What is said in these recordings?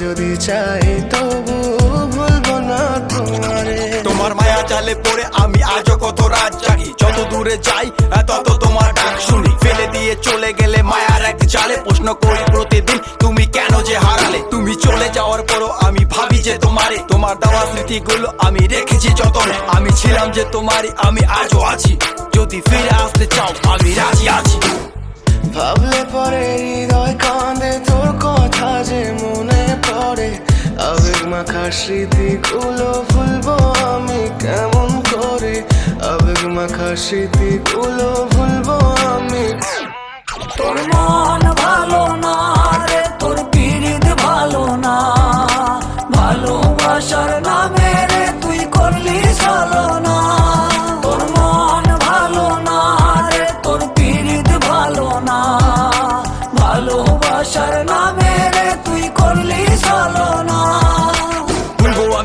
যদি চাই তবু ভুলবো না তোমারে। তোমার মায়া জালে পড়ে আমি আজও কত রাত জাগি। যত দূরে যাই তত তোমার ডাক শুনি। ফেলে দিয়ে চলে গেলে মায়ার এক চালে প্রশ্ন করি প্রতিদিন, তুমি কেন যে হারালে? তুমি চলে যাওয়ার পরও আমি ভাবি যে তোমারে। তোমার দেওয়া স্মৃতিগুলো আমি রেখেছি যতনে। আমি ছিলাম যে তোমারই, আমি আজও আছি। যদি ফিরে আসতে চাও, আমি রাজি আছি। মাখা স্মৃতিগুলো ভুলবো আমি কেমন করে? আবেগ মাখা স্মৃতিগুলো ভুলবো আমি। তোর মন ভালো না রে, তোর পিরিত ভালো না। ভালোবাসার নামে রে, তুই করলি চলো না তোর মন ভালো না রে, তোর পিরিত ভালো না। ভালোবাসার নামে রে, তুই করলি চলো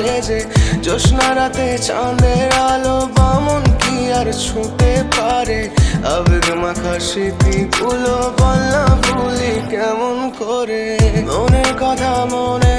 সেজে জ্যোৎস্না রাতে চাঁদের আলো, বামন কি আর ছুঁতে পারে? আবেগ মাখা স্মৃতিগুলো বললাম, ভুলি কেমন করে? মনের কথা মনে